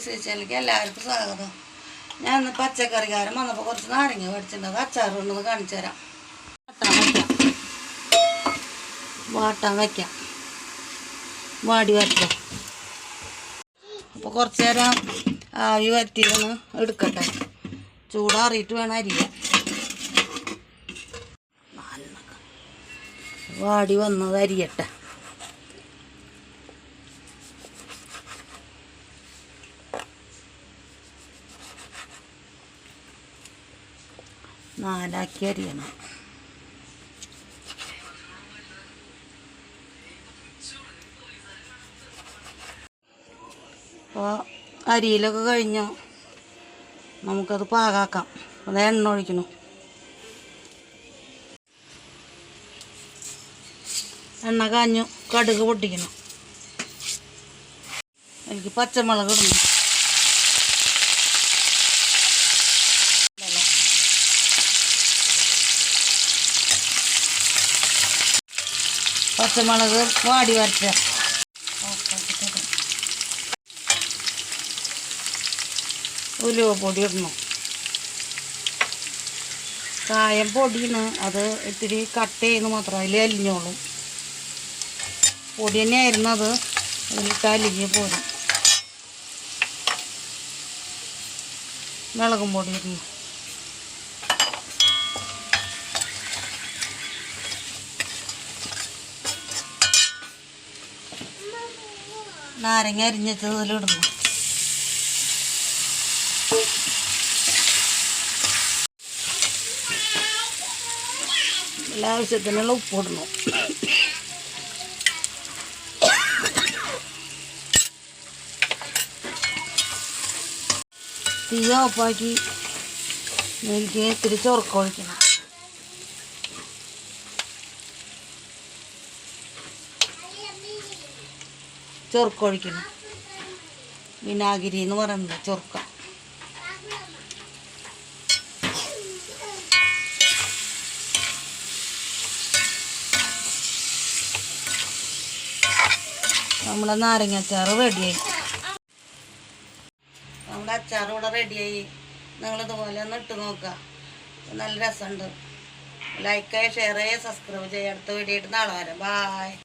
വിശ്വസിച്ചാലേക്ക് എല്ലാവർക്കും സ്വാഗതം. ഞാൻ ഇന്ന് പച്ചക്കറിക്കാരൻ വന്നപ്പോൾ കുറച്ച് നാരങ്ങ മേടിച്ചിട്ടുണ്ട്. കൊണ്ടത് കാണിച്ചു തരാം. വാട്ടാൻ വയ്ക്കാം. വാട്ടാൻ വാടി വരട്ടോ. അപ്പോൾ കുറച്ച് നേരം ആവി വരത്തിയൊന്ന് എടുക്കട്ടെ. ചൂടാറിയിട്ട് വേണം അരിയാൻ. വാടി വന്നത് അരിയട്ടെ. നാലാക്കി അരിയണം. അപ്പോൾ അരിയിലൊക്കെ കഴിഞ്ഞു നമുക്കത് പാകാക്കാം. അത് എണ്ണ ഒഴിക്കണം. എണ്ണ കാഞ്ഞു കടുക് പൊട്ടിക്കണം. എനിക്ക് പച്ചമുളക് ഇടണം. പച്ചമുളക് വാടി വരച്ച ഉലുവ പൊടി ഇടണം. കായം പൊടിയാണ്. അത് ഇത്തിരി കട്ട് ചെയ്യുന്ന മാത്രം അതിൽ അലിഞ്ഞോളും. പൊടി തന്നെയായിരുന്നു അത്. അതിലിട്ട് അലിഞ്ഞ് പോരും. മുളകും പൊടി ഇടണം. നാരങ്ങ അരിഞ്ഞത് ഇടുന്നു. എല്ലാ ആവശ്യത്തിനുള്ള ഉപ്പ് ഇടണം. തീ ഓഫാക്കി എനിക്ക് ഇത്തിരി ചൊറുക്കൊഴിക്കണം ചൊറുക്കൊഴിക്കണം വിനാഗിരി എന്ന് പറയുന്നത് ചൊറുക്ക. നാരങ്ങ നാരങ്ങാച്ചാറ് റെഡിയായി നമ്മുടെ അച്ചാർ ഇവിടെ റെഡിയായി നിങ്ങളിതുപോലെ ഒന്ന് ഇട്ട് നോക്കുക. നല്ല രസമുണ്ട്. ലൈക്ക് ഷെയർ ചെയ്യുക സബ്സ്ക്രൈബ് ചെയ്യുക അടുത്ത വീഡിയോ ആയിട്ട് നാളെ വരാം. ബായ്